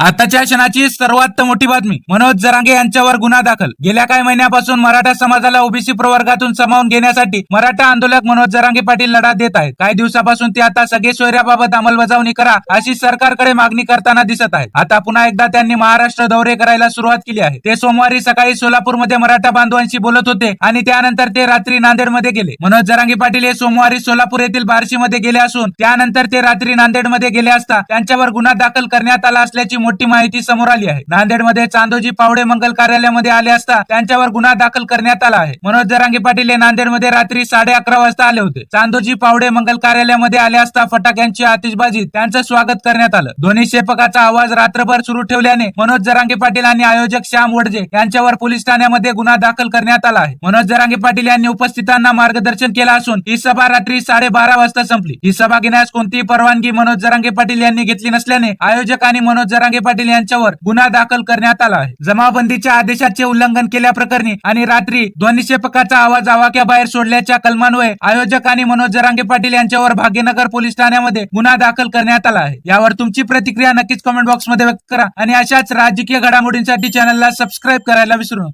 आताच्या क्षणाची सर्वात मोठी बातमी मनोज जरांगे यांच्यावर गुन्हा दाखल. गेल्या काही महिन्यापासून मराठा समाजाला ओबीसी प्रवर्गातून सामावून घेण्यासाठी मराठा आंदोलक मनोज जरांगे पाटील लढा देत आहेत. काही दिवसापासून ते आता सगळे सोयऱ्याबाबत अंमलबजावणी करा अशी सरकारकडे मागणी करताना दिसत आहे आता पुन्हा एकदा त्यांनी महाराष्ट्र दौरे करायला सुरुवात केली आहे. ते सोमवारी सकाळी सोलापूरमध्ये मराठा बांधवांशी बोलत होते आणि त्यानंतर ते रात्री नांदेडमध्ये गेले. मनोज जरांगे पाटील हे सोमवारी सोलापूर येथील बार्शीमध्ये गेले असून त्यानंतर ते रात्री नांदेडमध्ये गेले असता त्यांच्यावर गुन्हा दाखल करण्यात आला असल्याची मोठी माहिती समोर आली आहे. नांदेडमध्ये चांदोजी पावडे मंगल कार्यालयामध्ये आले असता त्यांच्यावर गुन्हा दाखल करण्यात आला आहे. मनोज जरांगे पाटील हे नांदेडमध्ये रात्री साडे अकरा वाजता आले होते. चांदोजी पावडे मंगल कार्यालयामध्ये आले असता फटाक्यांची आतिषबाजी त्यांचं स्वागत करण्यात आलं. दोन्ही शेपकाचा आवाज रात्रभर सुरू ठेवल्याने मनोज जरांगे पाटील आणि आयोजक श्याम वडजे यांच्यावर पोलीस ठाण्यामध्ये गुन्हा दाखल करण्यात आला आहे. मनोज जरांगे पाटील यांनी उपस्थितांना मार्गदर्शन केलं असून ही सभा रात्री साडेबारा वाजता संपली. ही सभा घेण्यास कोणतीही परवानगी मनोज जरांगे पाटील यांनी घेतली नसल्याने आयोजक आणि मनोज जरांगे पाटील यांच्यावर गुन्हा दाखल करण्यात आला आहे. जमाबंदीच्या आदेशाचे उल्लंघन केल्याप्रकरणी आणि रात्री ध्वनी क्षेपकाचा आवाज आवाक्याबाहेर सोडल्याच्या कलमान्वये आयोजक आणि मनोज जरांगे पाटील यांच्यावर भाग्यनगर पोलीस ठाण्यामध्ये गुन्हा दाखल करण्यात आला आहे. यावर तुमची प्रतिक्रिया नक्कीच कमेंट बॉक्समध्ये व्यक्त करा आणि अशाच राजकीय घडामोडींसाठी चॅनलला सबस्क्राईब करायला विसरू नका.